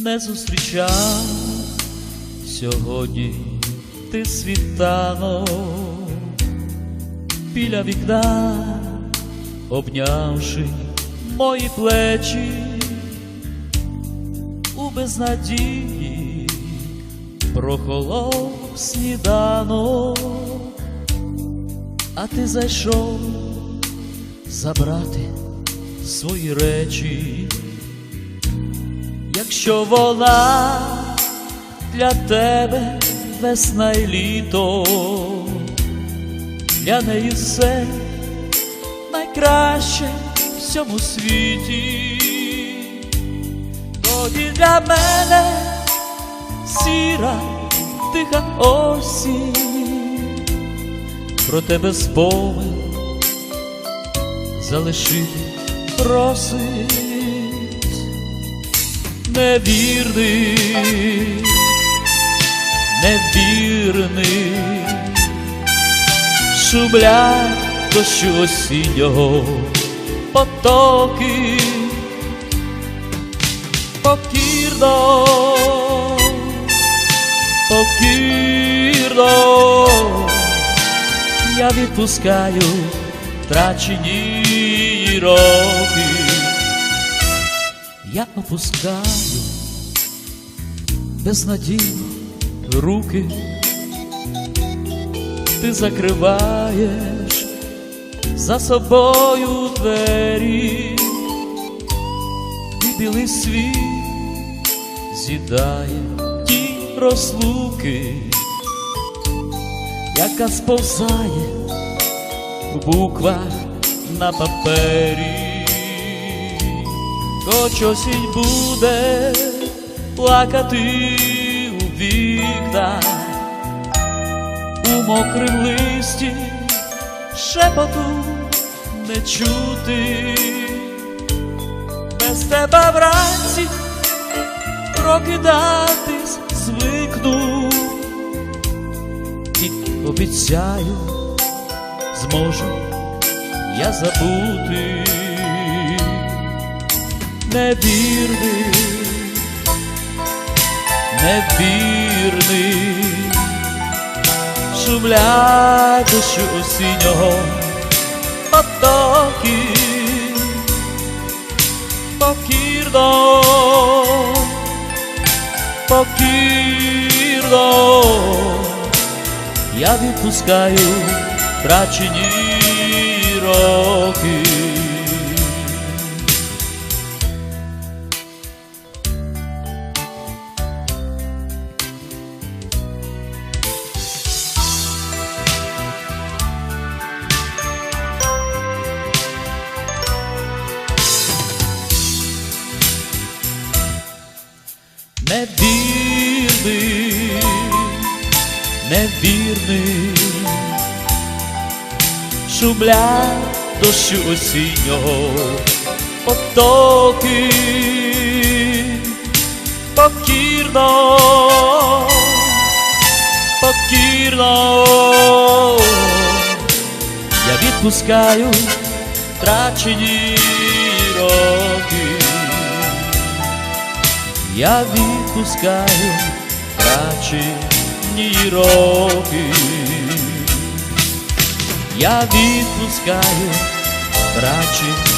не зустрічав. Сьогодні ти світанок. Біля вікна, обнявши мої плечі у безнадії прохолов сніданок, а ти зайшов забрати свої речі, якщо вона для тебе весна і літо, для неї все найкраще в цьому світі, тоді для мене сіра тиха осінь, про тебе спомин залишити просить невірний, невірний, шумлять дощу осіннього потоки, покірно, покірно, я відпускаю втрачені роки, я опускаю безнадійно руки, ти закриваєш за собою двері, і білий світ з'їдає ті розлуки, яка сповзає в буквах на папері, хоч осінь буде плакати у вікна, у мокрим листі шепоту не чути, без тебе вранці прокидатись звикну. І обіцяю зможу я забути невірний, невірний, шумлять дощу осіннього потоки, покірно, покірно, я відпускаю втрачені роки. Невірний, невірний, шумлять дощу осіннього потоки, покірно, покірно, я відпускаю втрачені роки. Я відпускаю втрачені роки, я відпускаю втрачені.